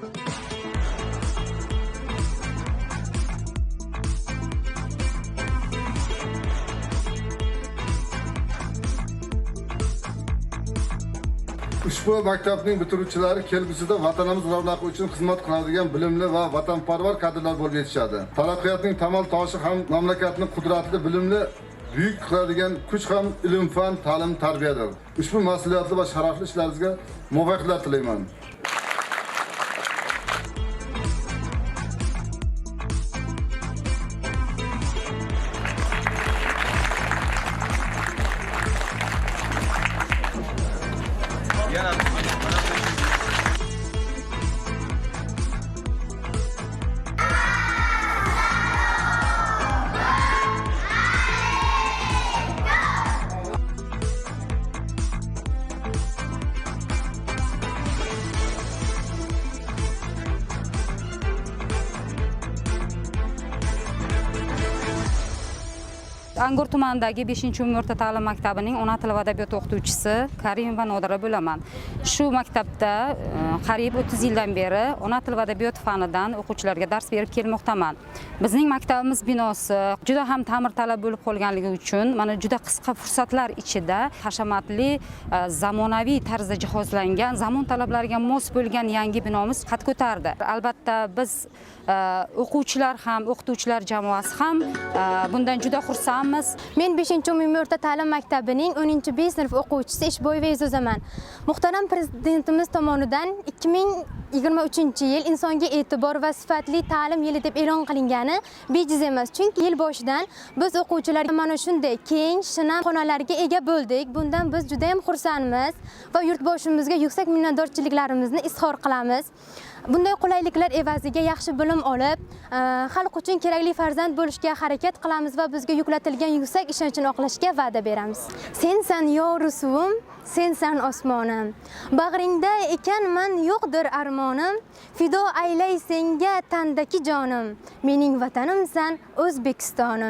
Ushbu maktabning bitiruvchilari kelgusida vatanimiz ravnaqi uchun xizmat qiladigan bilimli va vatanparvar kadrlar bo'lib yetishadi. Taraqqiyotning tamal toshi ham mamlakatni qudratli bilimli buyuk qiladigan kuch ham ilm fan ta'lim tarbiyadir. Ushbu mas'uliyatli va sharafli ishlaringizga muvaffaqiyatlar tilayman. Angor tumanidagi 5 o'rta ta'lim maktabining ona tili va adabiyot o'qituvchisi karimova nodira bo'laman. Shu maktabda e, qariyb 30 yildan beri ona tili va adabiyot fanidan o'quvchilarga dars berib kelmoqdaman. Bizning maktabimiz binosi juda ham ta'mir talab bo'lib qolganligi uchun mana juda qisqa fursatlar ichida hashamatli e, zamonaviy tarzda jihozlangan zamon talablariga mos bo'lgan yangi binomiz qad ko'tardi. Albatta biz e, o'quvchilar ham o'qituvchilar jamoasi ham bundan juda xursand xursandmiz Men 5-umumiy o'rta ta'lim maktabining 10-B sinf o'quvchisi Ishboyeva E'zozaman. Muhtaram prezidentimiz tomonidan 2023-yil insonga e'tibor va sifatli ta'lim yili deb e'lon qilingani bejiz emas. Chunki yil boshidan biz o'quvchilar mana shunday keng, shinam xonalarga ega bo'ldik. Bundan biz juda ham xursandmiz va yurtboshimizga yuksak minnatdorchiliklarimizni izhor qilamiz. Bunday qulayliklar evaziga yaxshi bilim olib, eh, xalq uchun kerakli farzand bo'lishga harakat qilamiz va bizga yuklatilgan yuksak ishonchini oqlashga va'da beramiz. Sensan yo rusuvim, sensan osmonim. Bag'ringda ekanman yo'qdir armonim. Fido aylay senga tandaki jonim. Mening vatanimsan O'zbekistonim.